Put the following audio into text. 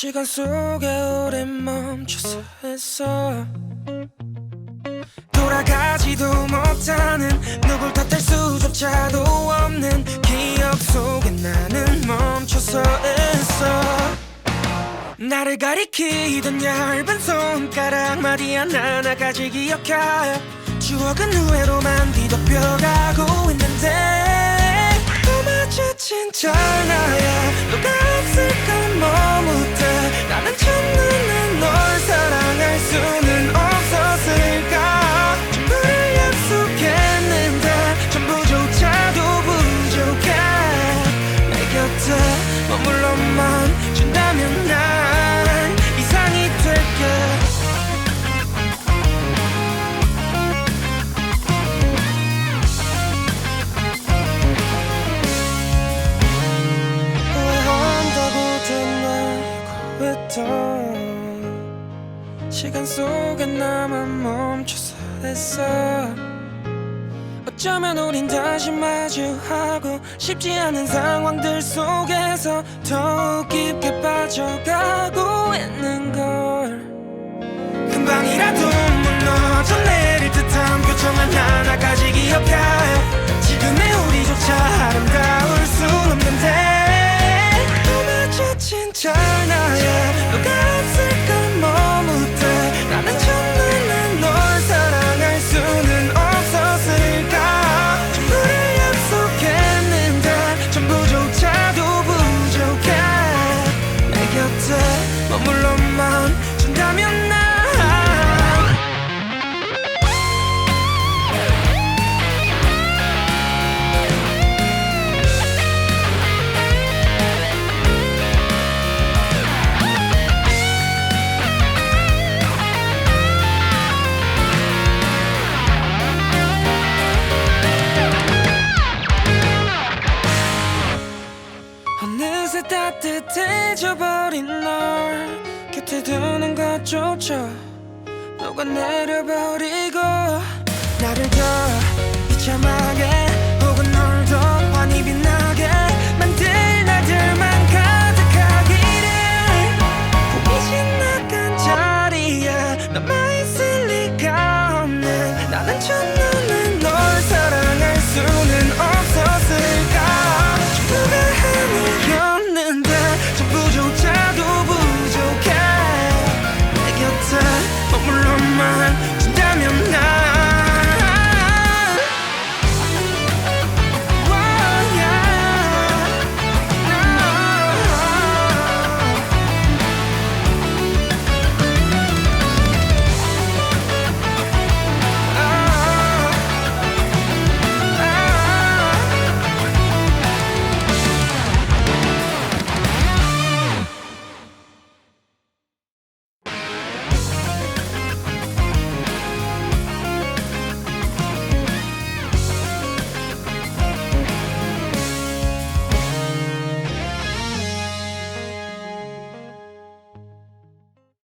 시간 속에 오래 멈춰서 했어. 돌아가지도 못하는 누굴 탓할 수조차도 없는 기억 속에 나는 멈춰서 있어. 나를 가리키던 얇은 손가락 마디 하나하나까지 기억해. 추억은 후회로만 뒤덮여가고 있는데 또 마주친 전화야 나는 첫눈에 널 사랑할 수는 시간 속에 나만 멈춰서 했어. 어쩌면 우린 다시 마주하고 싶지 않은 상황들 속에서 더욱 깊게 빠져가고 있는 걸 머물러만 준다면 난 따뜻해져 버린 널 곁에 두는 것조차 녹아내려버리고